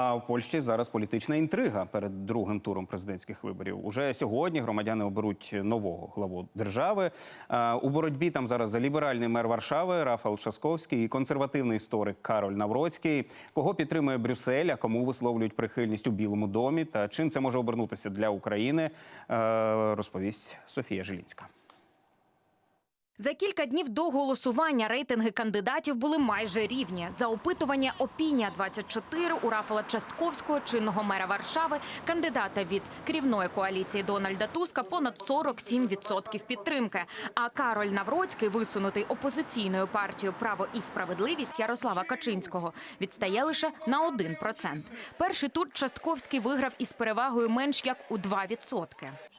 А в Польщі зараз політична інтрига перед другим туром президентських виборів. Уже сьогодні громадяни оберуть нового главу держави. У боротьбі там зараз за ліберальний мер Варшави Рафал Часковський і консервативний історик Кароль Навроцький. Кого підтримує Брюссель, а кому висловлюють прихильність у Білому домі та чим це може обернутися для України, е, розповість Софія Жилінська. За кілька днів до голосування рейтинги кандидатів були майже рівні. За опитування «Опінія 24 у Рафала Частковського, чинного мера Варшави, кандидата від керівної коаліції Дональда Туска, понад 47% підтримки. А Кароль Навроцький, висунутий опозиційною партією «Право і справедливість» Ярослава Качинського, відстає лише на 1%. Перший тур Частковський виграв із перевагою менш як у 2%.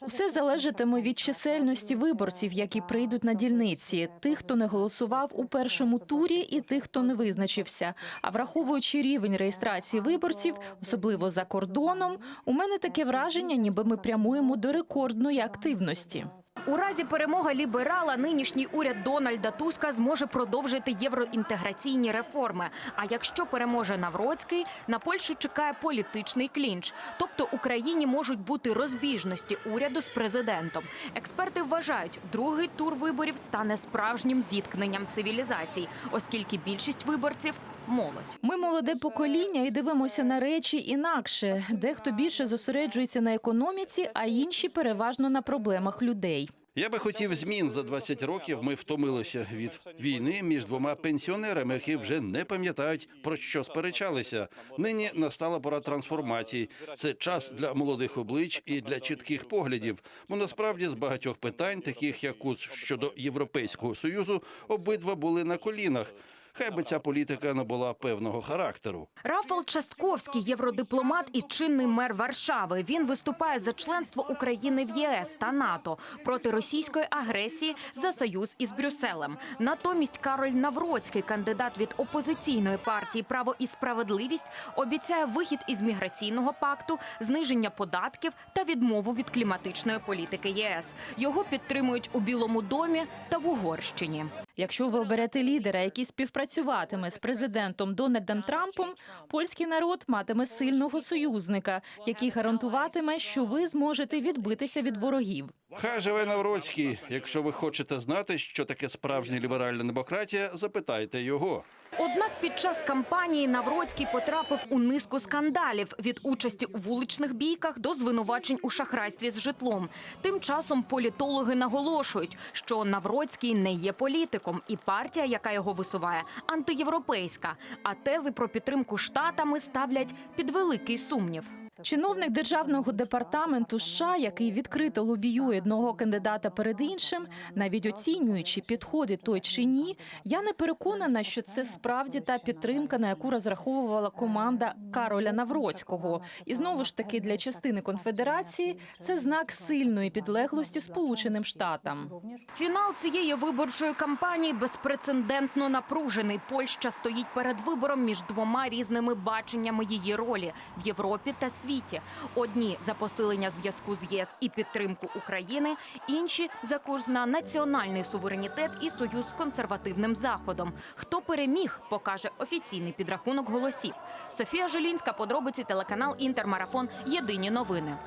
Все залежатиме від чисельності виборців, які прийдуть на дільниці, тих, хто не голосував у першому турі, і тих, хто не визначився. А враховуючи рівень реєстрації виборців, особливо за кордоном, у мене таке враження, ніби ми прямуємо до рекордної активності. У разі перемоги ліберала нинішній уряд Дональда Туска зможе продовжити євроінтеграційні реформи. А якщо переможе Навроцький, на Польщу чекає політичний клінч. Тобто Україні можуть бути розбіжності уряду з президентом. Експерти вважають, другий тур виборів стане справжнім зіткненням цивілізацій, оскільки більшість виборців молодь. Ми молоде покоління і дивимося на речі інакше. Дехто більше зосереджується на економіці, а інші переважно на проблемах людей. Я би хотів змін за 20 років. Ми втомилися від війни між двома пенсіонерами, які вже не пам'ятають про що сперечалися. Нині настала пора трансформації. Це час для молодих облич і для чітких поглядів. Бо насправді з багатьох питань, таких як щодо європейського союзу, обидва були на колінах. Хай би ця політика не була певного характеру. Рафал Частковський, євродипломат і чинний мер Варшави. Він виступає за членство України в ЄС та НАТО проти російської агресії за союз із Брюсселем. Натомість Кароль Навроцький, кандидат від опозиційної партії Право і справедливість, обіцяє вихід із міграційного пакту, зниження податків та відмову від кліматичної політики ЄС. Його підтримують у Білому домі та в Угорщині. Якщо ви оберете лідера, який співпрацюватиме з президентом Дональдом Трампом, польський народ матиме сильного союзника, який гарантуватиме, що ви зможете відбитися від ворогів. Хай живе Навроцький. Якщо ви хочете знати, що таке справжня ліберальна демократія, запитайте його. Однак під час кампанії Навроцький потрапив у низку скандалів від участі у вуличних бійках до звинувачень у шахрайстві з житлом. Тим часом політологи наголошують, що Навроцький не є політиком, і партія, яка його висуває, антиєвропейська. А тези про підтримку штатами ставлять під великий сумнів. Чиновник державного департаменту США, який відкрито лобіює одного кандидата перед іншим, навіть оцінюючи підходи той чи ні, я не переконана, що це справді та підтримка, на яку розраховувала команда Кароля Навроцького. І знову ж таки для частини конфедерації це знак сильної підлеглості Сполученим Штатам. Фінал цієї виборчої кампанії безпрецедентно напружений. Польща стоїть перед вибором між двома різними баченнями її ролі в Європі та світі. Одні за посилення зв'язку з ЄС і підтримку України, інші за курс на національний суверенітет і союз з консервативним заходом. Хто переміг, покаже офіційний підрахунок голосів. Софія Жилінська, подробиці телеканал Інтермарафон. Єдині новини.